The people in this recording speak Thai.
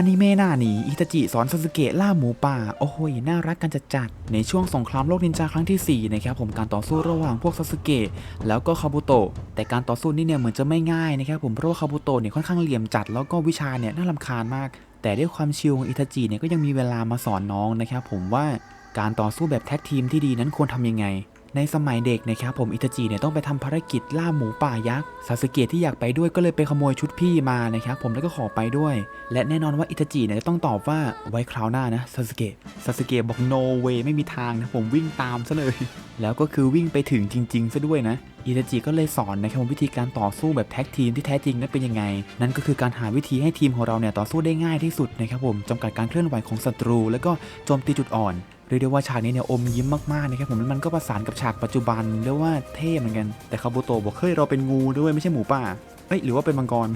อนิเมะหน้าหนีอิตาจิสอนซาสึเกะล่าหมูป่า โอ้โหยน่ารักกันจัดจัด ในช่วงสงครามโลกนินจาครั้งที่ 4 นะครับผมการต่อสู้ระหว่างพวกซาสึเกะแล้วก็คาบุโตะแต่การต่อสู้นี่เนี่ยเหมือนจะไม่ง่ายนะครับผมเพราะว่าคาบุโตะเนี่ยค่อนข้างเหลี่ยมจัดแล้วก็วิชาเนี่ยน่ารำคาญมาก แต่ด้วยความชิลของอิตาจิเนี่ยก็ยังมีเวลามาสอนน้องนะครับผมว่าการต่อสู้แบบแท็กทีมที่ดีนั้นควรทำยังไง ในสมัยเด็กนะครับผมอิตาจิเนี่ยต้องไปทำภารกิจล่าหมูป่ายักษ์ซาสึเกะที่อยากไปด้วยก็เลยไปขโมยชุดพี่มานะครับผมแล้วก็ขอไปด้วย และแน่นอนว่าอิตาจิเนี่ยจะต้องตอบว่าไว้คราวหน้านะซาสึเกะซาสึเกะบอก no way ไม่มีทางนะผมวิ่งตามซะเลย แล้วก็คือวิ่งไปถึงจริงๆซะด้วยนะอิตาจิก็เลยสอนนะครับผมวิธีการต่อสู้แบบแท็กทีมที่แท้จริงนั้นเป็นยังไง นั่นก็คือการหาวิธีให้ทีมของเราเนี่ยต่อสู้ได้ง่ายที่สุดนะครับผมจำกัดการเคลื่อนไหวของศัตรู แล้วก็โจมตีจุดอ่อน เรียกได้ว่าฉากนี้เนี่ยอมยิ้มมากๆนะครับผมแล้วมันก็ประสานกับฉากปัจจุบันเรียกว่าเท่เหมือนกัน แต่คาบุโตะบอกเฮ้ยเราเป็นงูด้วยไม่ใช่หมูป่าเอ้ยหรือว่าเป็นมังกร